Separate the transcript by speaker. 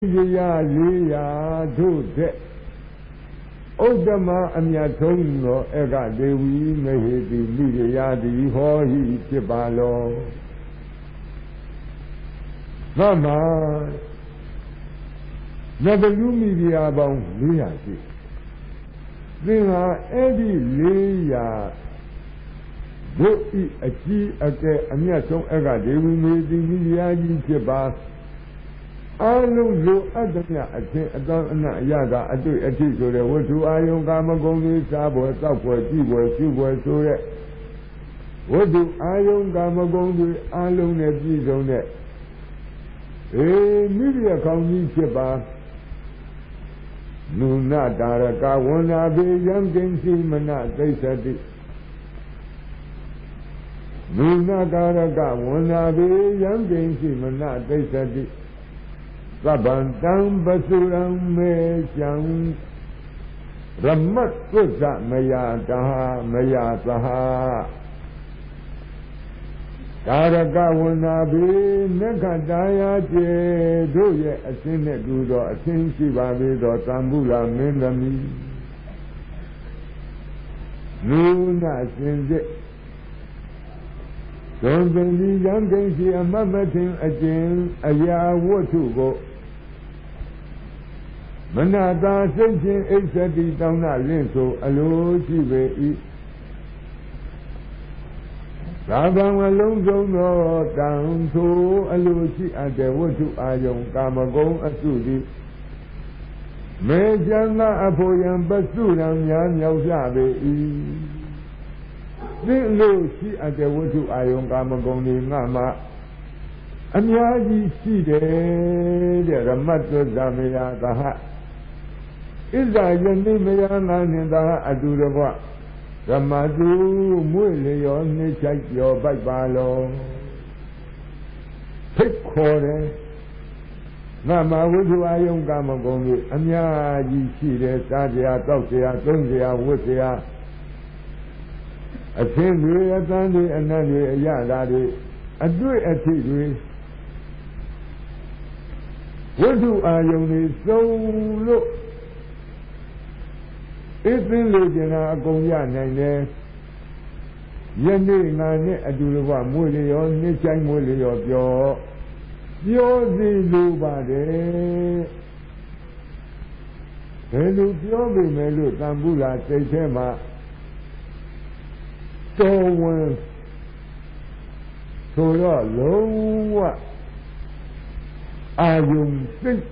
Speaker 1: ရာ400တို့တဲ့ဥဒ္ဓမအမြတ်ဆုံးသောအကဒေဝီမဟေတိမိရယာတိဟောဟိဖြစ်ပါလောသမနဗလူမိဖုရားပေါင်း400ရှိသင်ဟာအဲ့ဒီ400ဘုဤအကြီးအကဲအမြတ်ဆုံးအကဒေဝီမေတိမိဖုရားကြီးဖြစ်ပါ အလုံးလိုအပ်သမျှအထင်အတော်အနအရကအတွေ့အထိဆိုတဲ့ဝတ္ထုအာယုံကာမဂုဏ်တွေစားပွဲတောက်ပွဲကြည့်ပွဲရှုပွဲဆိုတဲ့ဝတ္ထုအာယုံကာမဂုဏ်တွေအလုံးနဲ့ပြည့်စုံတဲ့အေမိရခေါင်းကြီးဖြစ်ပါနုနတာရကဝန္နာဘေယံကိဉ္စီမနသိသတိနုနကာရကဝန္နာဘေယံကိဉ္စီမနသိသတိ သဗ္ဗံတံပစုရံမေချံရမတ်သုဇမယတာမယသဟာကာရကဝနာဘိနက္ခတာယာကျေတို့ရဲ့အစင်းနဲ့တူသောအစင်းရှိပါပေသောသံဃုလာမင်းသမီးနုနာစင်စစ်သွန်ပင်ဒီရံကိရှိအမတ်မထင်အကျင်အရာဝတ္ထုကို မနာတာစိတ်ချင်းအိသတိတောင်းနာလင့်ဆိုအလိုရှိပေ၏သာဗံအလုံးစုံသောတံထိုအလိုရှိအပ်တဲ့ဝတ္ထုအာယုံကာမဂုဏ်အစုသည်မေကျန်သာအဖို့ယံပစုရံများမြောက်ကြပေ၏သင်လို့ရှိအပ်တဲ့ဝတ္ထုအာယုံကာမဂုဏ်တွေငါမှအများကြီးရှိတယ်တဲ့ရမတ်သဇမေယသဟ ဣဇာယတိမယနာနှင့်သာအတူတကွဓမ္မတုမွေလျောနှိချိုက်ကျော်ပိုက်ပါလောဖိတ်ခေါ်တယ်ငါမဝိသုအာယုံကာမဂုဏ်တွေအများကြီးရှိတယ်စားကြရာတောက်ကြရာသုံးကြရာဝတ်ကြရာအသင်းတွေအတန်းတွေအနတ်တွေအရသာတွေအတွေ့အထိတွေဝိသုအာယုံတွေစုံလို့ အသင်းလိုချင်တာအကုန်ရနိုင်တယ်ယနေ့ငါနဲ့အတူတကွမွေလျောနှစ်ချိုင်းမွေလျောပြောပြောစီလိုပါတယ်ဘယ်လိုပြောပေမဲ့လို့တန်ဘူးလာစိတ်ထဲမှာတော်ဝင်ဆိုတော့လုံးဝအာယုံစိတ်